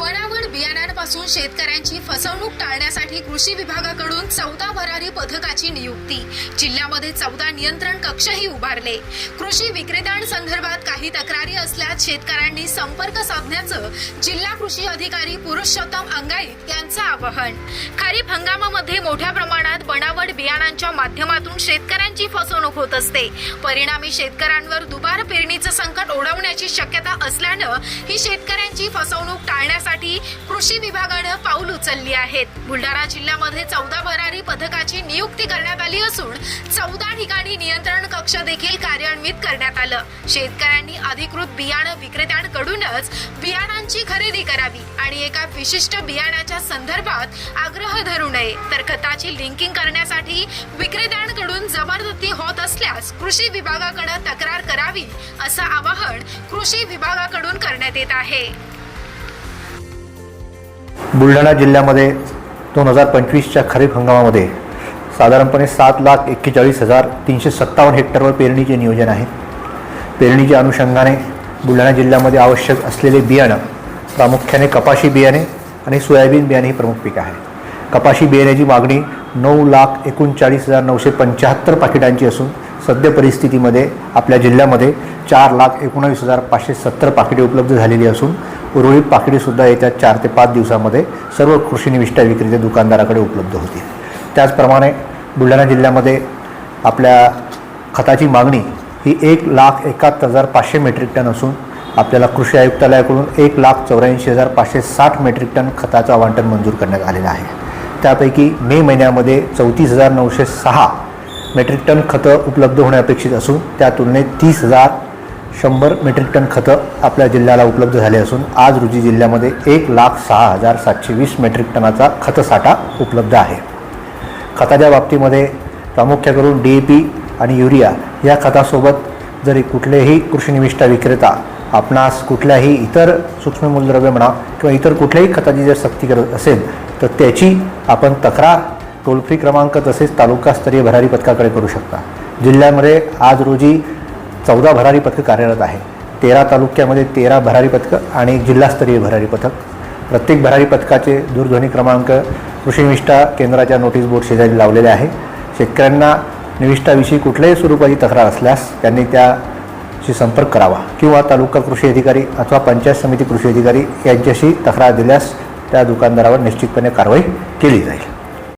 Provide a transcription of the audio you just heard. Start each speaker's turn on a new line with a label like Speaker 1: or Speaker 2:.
Speaker 1: बनावट बियाण्यांपासून शेतकऱ्यांची फसवणूक टाळण्यासाठी कृषी विभागाकडून चौदा भरारी पथकाची नियुक्ती. जिल्ह्यामध्ये चौदा नियंत्रण कक्षही उभारले. कृषी विक्रेत्यांसंदर्भात काही तक्रारी असल्यास शेतकऱ्यांनी संपर्क साधण्याचं जिल्हा कृषी अधिकारी पुरुषोत्तम अंगाईत यांचं आवाहन. खरीप हंगामामध्ये मोठ्या प्रमाणात बनावट बियाणांच्या माध्यमातून शेतकऱ्यांची फसवणूक होत असते. परिणामी शेतकऱ्यांवर दुबार पेरणीचं संकट ओढवण्याची शक्यता असल्यानं ही शेतकऱ्यांची फसवणूक टाळण्यासाठी कृषी विभागानं पाऊल उचलली आहेत. बुलढाणा जिल्ह्यामध्ये चौदा भरारी पथकाची नियुक्ती करण्यात आली असून चौदा ठिकाणी नियंत्रण कक्ष देखील कार्यान्वित करण्यात आलं. शेतकऱ्यांनी अधिकृत बियाणं विक्रेत्यांकडूनच बियाणांची खरेदी करावी आणि एका विशिष्ट बियाण्याच्या संदर्भात आग्रह धरू नये. तर खताची लिंकिंग करण्यासाठी विक्रेत्यांकडून जमा असल्यास कृषी विभागाकडे तक्रार करावी असं आवाहन कृषी विभागाकडून करण्यात येत आहे.
Speaker 2: बुलढाणा जिल्ह्यामध्ये दोन हजार पंचवीसच्या खरीप हंगामामध्ये साधारणपणे सात लाख एक्केचाळीस हजार तीनशे सत्तावन्न हेक्टरवर पेरणीचे नियोजन आहे. पेरणीच्या अनुषंगाने बुलढाणा जिल्ह्यामध्ये आवश्यक असलेले बियाणं प्रामुख्याने कपाशी बियाणे आणि सोयाबीन बियाणे ही प्रमुख पीक आहे. कपाशी बियाण्याची मागणी नऊ लाख एकोणचाळीस हजार नऊशे पंच्याहत्तर पाकिटांची असून सद्य परिस्थितीमध्ये आपल्या जिल्ह्यामध्ये चार लाख एकोणावीस हजार पाचशे सत्तर पाकिटे उपलब्ध झालेली असून उर्वरित पाकिटेसुद्धा येत्या चार ते पाच दिवसामध्ये सर्व कृषीनिविष्ठा विक्रेते दुकानदाराकडे उपलब्ध होतील. त्याचप्रमाणे बुलढाणा जिल्ह्यामध्ये आपल्या खताची मागणी ही एक लाख एकाहत्तर हजार पाचशे मेट्रिक टन असून आपल्याला कृषी आयुक्तालयाकडून एक लाख चौऱ्याऐंशी हजार पाचशे साठ मेट्रिक टन खताचं आवंटन मंजूर करण्यात आलेलं आहे. त्यापैकी मे महिन्यामध्ये चौतीस हजार नऊशे सहा मेट्रिक टन खतं उपलब्ध होणे अपेक्षित असून त्या तुलनेत तीस हजार शंभर मेट्रिक टन खतं आपल्या जिल्ह्याला उपलब्ध झाले असून आज रोजी जिल्ह्यामध्ये एक लाख सहा हजार सातशे वीस मेट्रिक टनाचा खतसाठा उपलब्ध आहे. खताच्या बाबतीमध्ये प्रामुख्याने डी ए पी आणि युरिया या खतासोबत जरी कुठलेही कृषीनिविष्ठा विक्रेता आपणास कुठल्याही इतर सूक्ष्म मूलद्रव्य म्हणा किंवा इतर कुठल्याही खताची जर सक्ती करत असेल तर त्याची आपण तक्रार टोल फ्री क्रमांक तसेच तालुकास्तरीय भरारी पथकाकडे करू शकता. जिल्ह्यामध्ये आज रोजी चौदा भरारी पथकं कार्यरत आहे. तेरा तालुक्यामध्ये तेरा भरारी पथकं आणि जिल्हास्तरीय भरारी पथक. प्रत्येक भरारी पथकाचे दूरध्वनी क्रमांक कृषी निविष्ठा केंद्राच्या नोटीस बोर्ड शेजारी लावलेले आहे. शेतकऱ्यांना निविष्ठाविषयी कुठल्याही स्वरूपाची तक्रार असल्यास त्यांनी त्याशी संपर्क करावा किंवा तालुका कृषी अधिकारी अथवा पंचायत समिती कृषी अधिकारी यांच्याशी तक्रार दिल्यास त्या दुकानदारावर निश्चितपणे कारवाई केली जाईल.